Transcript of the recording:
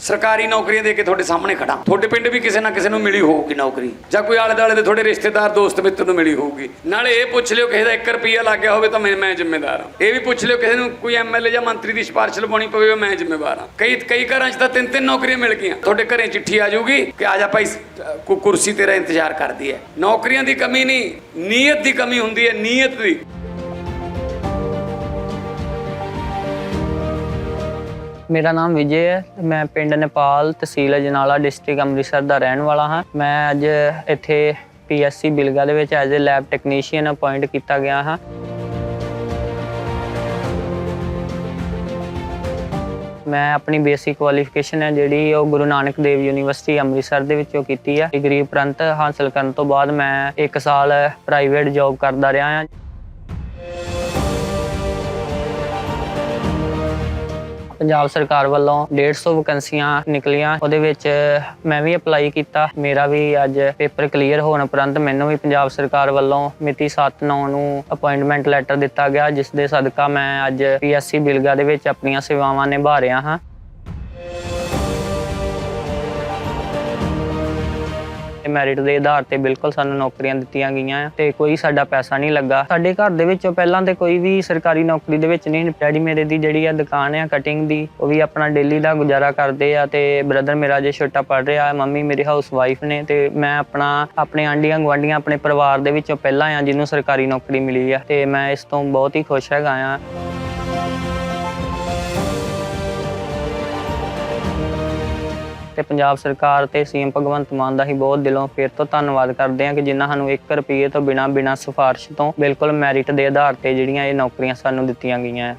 ਸਰਕਾਰੀ ਨੌਕਰੀਆਂ ਦੇ ਕੇ ਤੁਹਾਡੇ ਸਾਹਮਣੇ ਖੜਾ ਤੁਹਾਡੇ ਪਿੰਡ ਵੀ ਕਿਸੇ ਨਾ ਕਿਸੇ ਨੂੰ ਮਿਲੀ ਹੋਊਗੀ ਨੌਕਰੀ। ਜਾਂ ਕੋਈ ਆਲੇ ਦੁਆਲੇ ਦੇ ਤੁਹਾਡੇ ਰਿਸ਼ਤੇਦਾਰ, ਦੋਸਤ, ਮਿੱਤਰ ਨੂੰ ਮਿਲੀ ਹੋਊਗੀ। ਨਾਲੇ ਇਹ ਪੁੱਛ ਲਿਓ ਕਿਸੇ ਦਾ 1 ਰੁਪਿਆ ਲੱਗ ਗਿਆ ਹੋਵੇ ਤਾਂ ਮੈਂ ਮੈਂ ਜ਼ਿੰਮੇਵਾਰ ਹਾਂ। ਇਹ ਵੀ ਪੁੱਛ ਲਿਓ ਕਿਸੇ ਨੂੰ ਕੋਈ ਐਮਐਲਏ ਜਾਂ ਮੰਤਰੀ ਦੀ ਸਿਫਾਰਿਸ਼ ਲਵਾਉਣੀ ਪਵੇ ਮੈਂ ਜ਼ਿੰਮੇਵਾਰ ਹਾਂ। ਕਈ ਕਈ ਘਰਾਂ 'ਚ ਤਾਂ ਤਿੰਨ ਤਿੰਨ ਨੌਕਰੀਆਂ ਮਿਲ ਗਈਆਂ। ਤੁਹਾਡੇ ਘਰੇ ਚਿੱਠੀ ਆ ਜਾਊਗੀ ਕਿ ਆ ਜਾ ਭਾਈ ਕੋਈ ਕੁਰਸੀ ਤੇਰਾ ਇੰਤਜ਼ਾਰ ਕਰਦੀ ਹੈ। ਨੌਕਰੀਆਂ ਦੀ ਕਮੀ ਨਹੀਂ, ਨੀਅਤ ਦੀ ਕਮੀ ਹੁੰਦੀ ਹੈ, ਨੀਅਤ ਦੀ। ਮੇਰਾ ਨਾਮ ਵਿਜੇ ਹੈ, ਮੈਂ ਪਿੰਡ ਨੇਪਾਲ ਤਹਿਸੀਲ ਅਜਨਾਲਾ ਡਿਸਟ੍ਰਿਕਟ ਅੰਮ੍ਰਿਤਸਰ ਦਾ ਰਹਿਣ ਵਾਲਾ ਹਾਂ। ਮੈਂ ਅੱਜ ਇੱਥੇ ਪੀਐਸਸੀ ਬਿਲਗਾ ਦੇ ਵਿੱਚ as a lab technician appoint ਕੀਤਾ ਗਿਆ ਹਾਂ। ਮੈਂ ਆਪਣੀ ਬੇਸਿਕ ਕੁਆਲੀਫਿਕੇਸ਼ਨ ਹੈ ਜਿਹੜੀ ਉਹ ਗੁਰੂ ਨਾਨਕ ਦੇਵ ਯੂਨੀਵਰਸਿਟੀ ਅੰਮ੍ਰਿਤਸਰ ਦੇ ਵਿੱਚੋਂ ਕੀਤੀ ਹੈ ਡਿਗਰੀ ਉਪਰੰਤ ਹਾਸਲ ਕਰਨ ਤੋਂ ਬਾਅਦ ਮੈਂ 1 ਸਾਲ ਪ੍ਰਾਈਵੇਟ ਜੌਬ ਕਰਦਾ ਰਿਹਾ ਹਾਂ। ਪੰਜਾਬ ਸਰਕਾਰ ਵੱਲੋਂ 150 ਵੈਕੈਂਸੀਆਂ ਨਿਕਲੀਆਂ। ਉਹਦੇ ਵਿੱਚ ਮੈਂ ਵੀ ਅਪਲਾਈ ਕੀਤਾ। ਮੇਰਾ ਵੀ ਅੱਜ ਪੇਪਰ ਕਲੀਅਰ ਹੋਣ ਉਪਰੰਤ ਮੈਨੂੰ ਵੀ ਪੰਜਾਬ ਸਰਕਾਰ ਵੱਲੋਂ ਮਿਤੀ 7/9 ਨੂੰ ਅਪਾਇੰਟਮੈਂਟ ਲੈਟਰ ਦਿੱਤਾ ਗਿਆ ਜਿਸ ਦੇ ਸਦਕਾ ਮੈਂ ਅੱਜ ਪੀਐਸਸੀ ਬਿਲਗਾ ਦੇ ਵਿੱਚ ਆਪਣੀਆਂ ਸੇਵਾਵਾਂ ਨਿਭਾ ਰਿਹਾ ਹਾਂ। ਮੈਰਿਟ ਦੇ ਆਧਾਰ ਤੇ ਬਿਲਕੁਲ ਸਾਨੂੰ ਨੌਕਰੀਆਂ ਦਿੱਤੀਆਂ ਗਈਆਂ ਆ ਤੇ ਕੋਈ ਸਾਡਾ ਪੈਸਾ ਨਹੀਂ ਲੱਗਾ। ਸਾਡੇ ਘਰ ਦੇ ਵਿੱਚੋਂ ਪਹਿਲਾਂ ਤੇ ਕੋਈ ਵੀ ਸਰਕਾਰੀ ਨੌਕਰੀ ਦੇ ਵਿੱਚ ਨਹੀਂ। ਡੈਡੀ ਮੇਰੇ ਦੀ ਜਿਹੜੀ ਆ ਦੁਕਾਨ ਆ ਕਟਿੰਗ ਦੀ, ਉਹ ਵੀ ਆਪਣਾ ਡੇਲੀ ਦਾ ਗੁਜ਼ਾਰਾ ਕਰਦੇ ਆ ਤੇ ਬ੍ਰਦਰ ਮੇਰਾ ਜੇ ਛੋਟਾ ਪੜ ਰਿਹਾ, ਮੰਮੀ ਮੇਰੀ ਹਾਊਸ ਵਾਈਫ ਨੇ ਤੇ ਮੈਂ ਆਪਣਾ, ਆਪਣੇ ਆਂਡੀਆਂ ਗਵਾਂਡੀਆਂ ਆਪਣੇ ਪਰਿਵਾਰ ਦੇ ਵਿੱਚੋਂ ਪਹਿਲਾਂ ਆ ਜਿਹਨੂੰ ਸਰਕਾਰੀ ਨੌਕਰੀ ਮਿਲੀ ਆ ਤੇ ਮੈਂ ਇਸ ਤੋਂ ਬਹੁਤ ਹੀ ਖੁਸ਼ ਹੈਗਾ ਆ। ਤੇ ਪੰਜਾਬ ਸਰਕਾਰ ਤੇ ਸੀਐਮ ਭਗਵੰਤ ਮਾਨ ਦਾ ਹੀ ਬਹੁਤ ਦਿਲੋਂ ਫੇਰ ਤੋਂ ਧੰਨਵਾਦ ਕਰਦੇ ਹਾਂ ਕਿ ਜਿਨ੍ਹਾਂ ਸਾਨੂੰ 1 ਰੁਪਏ ਤੋਂ ਬਿਨਾਂ ਬਿਨਾਂ ਸਿਫਾਰਿਸ਼ ਤੋਂ ਬਿਲਕੁਲ ਮੈਰਿਟ ਦੇ ਆਧਾਰ ਤੇ ਜਿਹੜੀਆਂ ਇਹ ਨੌਕਰੀਆਂ ਸਾਨੂੰ ਦਿੱਤੀਆਂ ਗਈਆਂ ਹੈ।